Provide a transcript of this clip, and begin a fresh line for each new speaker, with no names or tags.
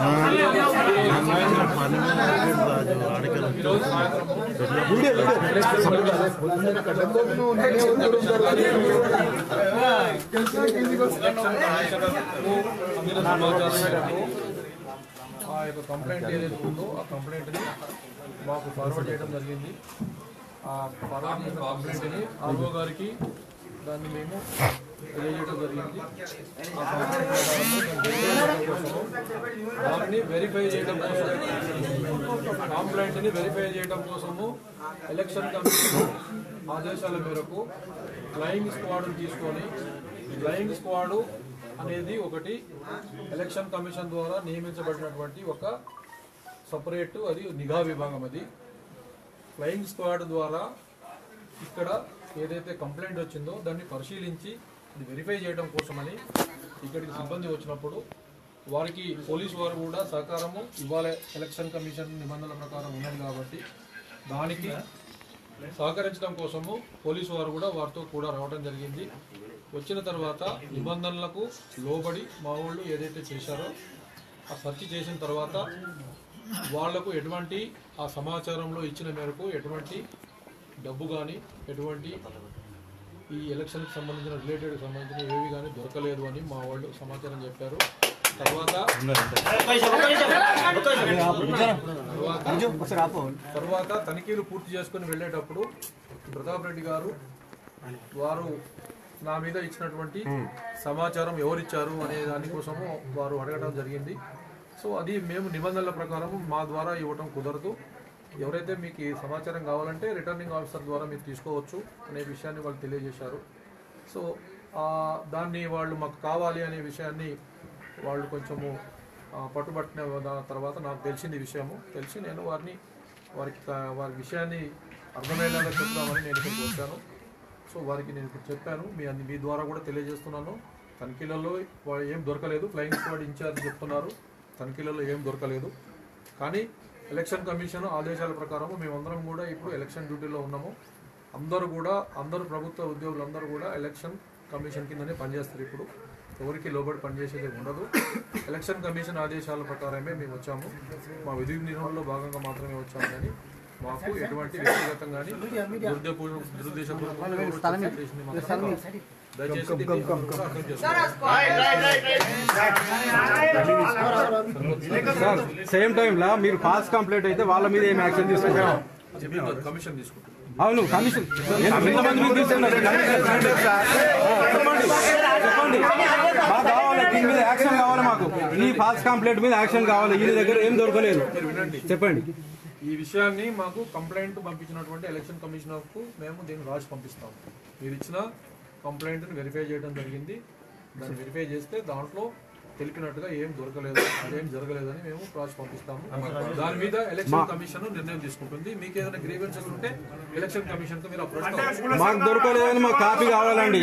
아, ఆ యొక్క కంప్లైంట్ ఏదైతే ఉందో ఆ కంప్లైంట్ని మాకు ఫార్వర్డ్ చేయడం జరిగింది ఆ ఫార్వర్డ్ కంప్లైంట్ని ఆర్ఓ గారికి దాన్ని మేము తెలియజేయడం జరిగింది వెరిఫై చేయడం దాన్ని వెరిఫై చేయడం కోసం కంప్లైంట్ని వెరిఫై చేయడం కోసము ఎలక్షన్ కమిషన్ ఆదేశాల మేరకు ఫ్లయింగ్ స్క్వాడ్ తీసుకొని ఫ్లయింగ్ స్క్వాడ్ అనేది ఒకటి ఎలక్షన్ కమిషన్ ద్వారా నియమించబడినటువంటి ఒక సపరేట్ అది నిఘా విభాగం అది. ఫ్లయింగ్ స్క్వాడ్ ద్వారా ఇక్కడ ఏదైతే కంప్లైంట్ వచ్చిందో దాన్ని పరిశీలించి అది వెరిఫై చేయడం కోసమని ఇక్కడికి సిబ్బంది వచ్చినప్పుడు వారికి పోలీసు వారు కూడా సహకారము ఇవ్వాలి. ఎలక్షన్ కమిషన్ నిబంధనల ప్రకారం ఉన్నది కాబట్టి దానికి సహకరించడం కోసము పోలీసు వారు కూడా వారితో కూడా రావడం జరిగింది. వచ్చిన తర్వాత నిబంధనలకు లోబడి మా వాళ్ళు ఏదైతే చేశారో ఆ సెర్చ్ చేసిన తర్వాత వాళ్ళకు ఎటువంటి ఆ సమాచారంలో ఇచ్చిన మేరకు ఎటువంటి డబ్బు కానీ ఎటువంటి ఈ ఎలక్షన్కి సంబంధించిన రిలేటెడ్ సంబంధించిన ఏవి కానీ దొరకలేదు అని మా వాళ్ళు సమాచారం చెప్పారు. తర్వాత తర్వాత తనిఖీలు పూర్తి చేసుకుని వెళ్ళేటప్పుడు ప్రతాప్ రెడ్డి గారు వారు నా మీద ఇచ్చినటువంటి సమాచారం ఎవరిచ్చారు అనే దానికోసము వారు అడగడం జరిగింది. సో అది మేము నిబంధనల ప్రకారం మా ద్వారా ఇవ్వడం కుదరదు. ఎవరైతే మీకు ఈ సమాచారం కావాలంటే రిటర్నింగ్ ఆఫీసర్ ద్వారా మీరు తీసుకోవచ్చు అనే విషయాన్ని వాళ్ళు తెలియజేశారు. సో దాన్ని వాళ్ళు మాకు కావాలి అనే విషయాన్ని వాళ్ళు కొంచెము పట్టుబట్టిన తర్వాత నాకు తెలిసింది విషయము. తెలిసి నేను వారిని వారికి వారి విషయాన్ని అర్థమయ్యేలాగా చెప్తామని నేను ఇక్కడికి వచ్చాను. సో వారికి నేను ఇప్పుడు చెప్పాను. మీ అన్ని మీ ద్వారా కూడా తెలియజేస్తున్నాను. తనిఖీలలో వా- ఏం దొరకలేదు. ఫ్లయింగ్ స్క్వాడ్ ఇన్ఛార్జ్ చెప్తున్నారు. తనిఖీలలో ఏం దొరకలేదు. కానీ ఎలక్షన్ కమిషన్ ఆదేశాల ప్రకారం మేమందరం కూడా ఇప్పుడు ఎలక్షన్ డ్యూటీలో ఉన్నాము. అందరూ కూడా అందరు ప్రభుత్వ ఉద్యోగులందరూ కూడా ఎలక్షన్ కమిషన్ కిందనే పనిచేస్తారు ఇప్పుడు. ఎవరికి లోబడి పనిచేసేది ఉండదు. ఎలక్షన్ కమిషన్ ఆదేశాల ప్రకారమే మేము వచ్చాము. మా విధి నిర్వహణలో భాగంగా మాత్రమే వచ్చాము కానీ మాకు ఎటువంటి వ్యక్తిగతం కానీ దుర్దపూర్వ
సేమ్ టైంలో మీరు ఫాస్ట్ కంప్లీట్ అయితే వాళ్ళ మీద ఏం యాక్షన్ తీసుకుంటారు?
కమిషన్ తీసుకుంటుంది
అవును కమిషన్? చెప్పండి. మాకు కావాలి దీని మీద యాక్షన్ కావాలి మాకు. ఈ ఫాస్ట్ కంప్లైంట్ మీద యాక్షన్ కావాలి. ఈ దగ్గర ఏం దొరకలేదు. చెప్పండి.
ఈ విషయాన్ని మాకు కంప్లైంట్ పంపించినటువంటి ఎలక్షన్ కమిషనర్కు మేము దీన్ని రాసి పంపిస్తాం. మీరు ఇచ్చిన కంప్లైంట్ వెరిఫై చేయడం జరిగింది. దాన్ని వెరిఫై చేస్తే దాంట్లో తెలిపినట్టుగా ఏం దొరకలేదు అదేం జరగలేదని మేము రాసి పంపిస్తాము. దాని మీద ఎలక్షన్ కమిషన్ నిర్ణయం తీసుకుంటుంది. మీకు ఏదైనా గ్రీవెన్సెస్ ఉంటే ఎలక్షన్ కమిషన్కు మీరు అప్రోచ్
మాకు దొరకలేదని మాకు కాపీ కావాలండి.